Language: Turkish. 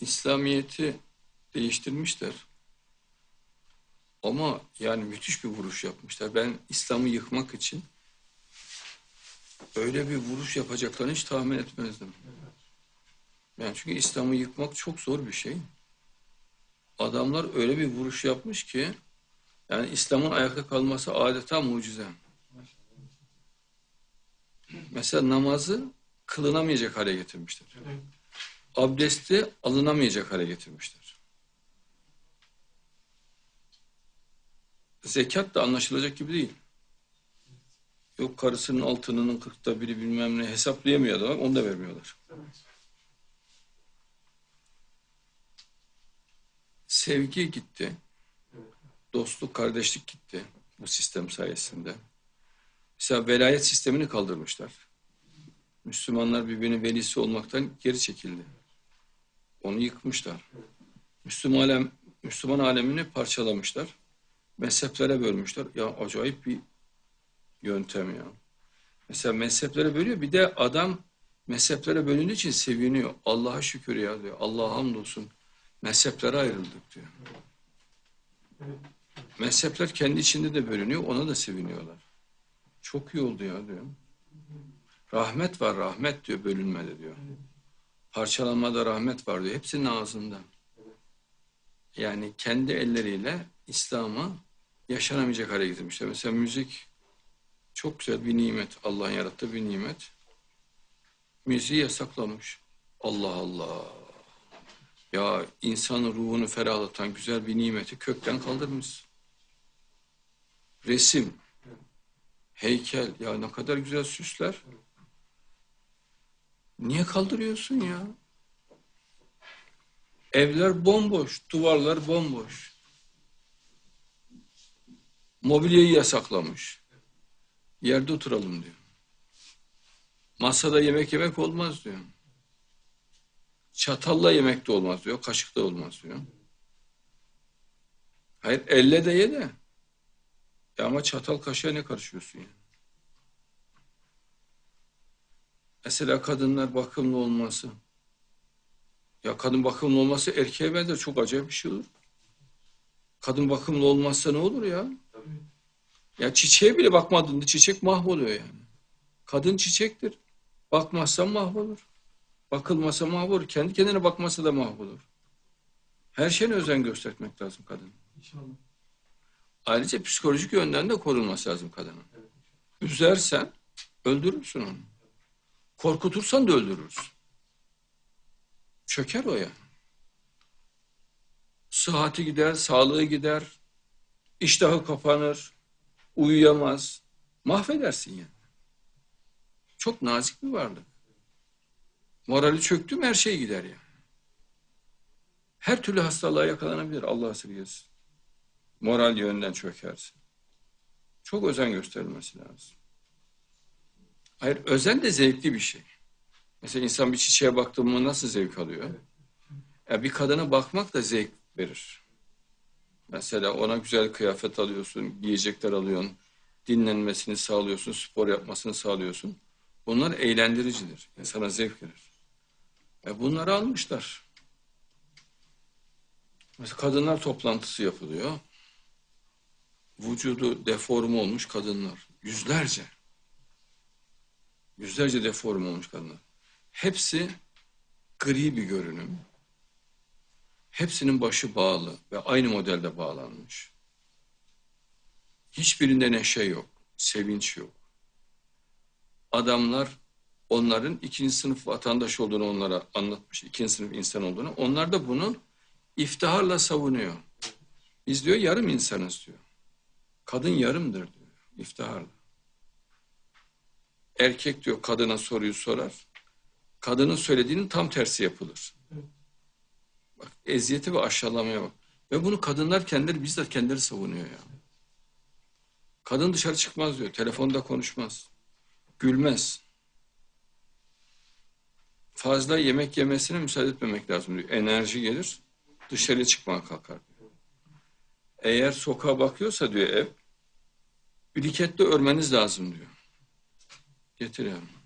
İslamiyet'i değiştirmişler. Ama yani müthiş bir vuruş yapmışlar. Ben İslam'ı yıkmak için öyle bir vuruş yapacaklarını hiç tahmin etmezdim. Yani çünkü İslam'ı yıkmak çok zor bir şey. Adamlar öyle bir vuruş yapmış ki yani İslam'ın ayakta kalması adeta mucize. Mesela namazı kılınamayacak hale getirmişler. Abdesti alınamayacak hale getirmişler. Zekat da anlaşılacak gibi değil. Yok karısının altınının kırkta biri bilmem ne hesaplayamıyor adam, onu da vermiyorlar. Sevgi gitti. Dostluk, kardeşlik gitti bu sistem sayesinde. Mesela velayet sistemini kaldırmışlar. Müslümanlar birbirinin velisi olmaktan geri çekildi. Onu yıkmışlar. Müslüman, alem, Müslüman alemini parçalamışlar. Mezheplere bölmüşler. Ya acayip bir yöntem ya. Mesela mezheplere bölüyor. Bir de adam mezheplere bölündüğü için seviniyor. Allah'a şükür ya diyor. Allah'a hamdolsun. Mezheplere ayrıldık diyor. Mezhepler kendi içinde de bölünüyor. Ona da seviniyorlar. Çok iyi oldu ya diyor. Rahmet var rahmet diyor bölünmede diyor. Parçalanmada rahmet var diyor. Hepsinin ağzında. Yani kendi elleriyle İslam'ı yaşanamayacak hale getirmişler. Mesela müzik çok güzel bir nimet. Allah'ın yarattığı bir nimet. Müziği yasaklamış. Allah Allah. Ya insanın ruhunu ferahlatan güzel bir nimeti kökten kaldırmış. Resim, heykel, ya ne kadar güzel süsler. Niye kaldırıyorsun ya? Evler bomboş, duvarlar bomboş. Mobilyayı yasaklamış. Yerde oturalım diyor. Masada yemek yemek olmaz diyor. Çatalla yemek de olmaz diyor, kaşık da olmaz diyor. Hayır, elle de ye de. Ya ama çatal kaşığa ne karışıyorsun yani? Mesela kadınlar bakımlı olması. Ya kadın bakımlı olması erkeğe benzer çok acayip bir şey olur. Kadın bakımlı olmazsa ne olur ya? Ya çiçeğe bile bakmadığında çiçek mahvoluyor yani. Kadın çiçektir. Bakmazsa mahvolur. Bakılmasa mahvolur. Kendi kendine bakmasa da mahvolur. Her şeyine özen göstermek lazım kadın. İnşallah. Ayrıca psikolojik yönden de korunması lazım kadının. Üzersen öldürürsün onu. Korkutursan da öldürürsün. Çöker o ya. Sıhhati gider, sağlığı gider, iştahı kapanır, uyuyamaz. Mahvedersin yani. Çok nazik bir varlık. Morali çöktü mü her şey gider yani. Her türlü hastalığa yakalanabilir Allah esirgesin. Moral yönden çökerse. Çok özen gösterilmesi lazım. Hayır, özen de zevkli bir şey. Mesela insan bir çiçeğe baktı mı nasıl zevk alıyor? Ya bir kadına bakmak da zevk verir. Mesela ona güzel kıyafet alıyorsun, giyecekler alıyorsun, dinlenmesini sağlıyorsun, spor yapmasını sağlıyorsun. Bunlar eğlendiricidir. İnsana zevk verir. E bunları almışlar. Mesela kadınlar toplantısı yapılıyor. Vücudu deforme olmuş kadınlar. Yüzlerce. Yüzlerce deforme olmuş kadınlar. Hepsi gri bir görünüm. Hepsinin başı bağlı ve aynı modelde bağlanmış. Hiçbirinde neşe yok, sevinç yok. Adamlar onların ikinci sınıf vatandaş olduğunu onlara anlatmış, ikinci sınıf insan olduğunu. Onlar da bunu iftiharla savunuyor. Biz diyor yarım insanız diyor. Kadın yarımdır diyor, iftiharla. Erkek diyor kadına soruyu sorar. Kadının söylediğinin tam tersi yapılır. Bak eziyeti ve aşağılamaya bak. Ve bunu kadınlar kendileri bizzat kendileri savunuyor ya. Kadın dışarı çıkmaz diyor. Telefonda konuşmaz. Gülmez. Fazla yemek yemesine müsaade etmemek lazım diyor. Enerji gelir. Dışarıya çıkmaya kalkar diyor. Eğer sokağa bakıyorsa diyor ev, briketle örmeniz lazım diyor. Getir yani.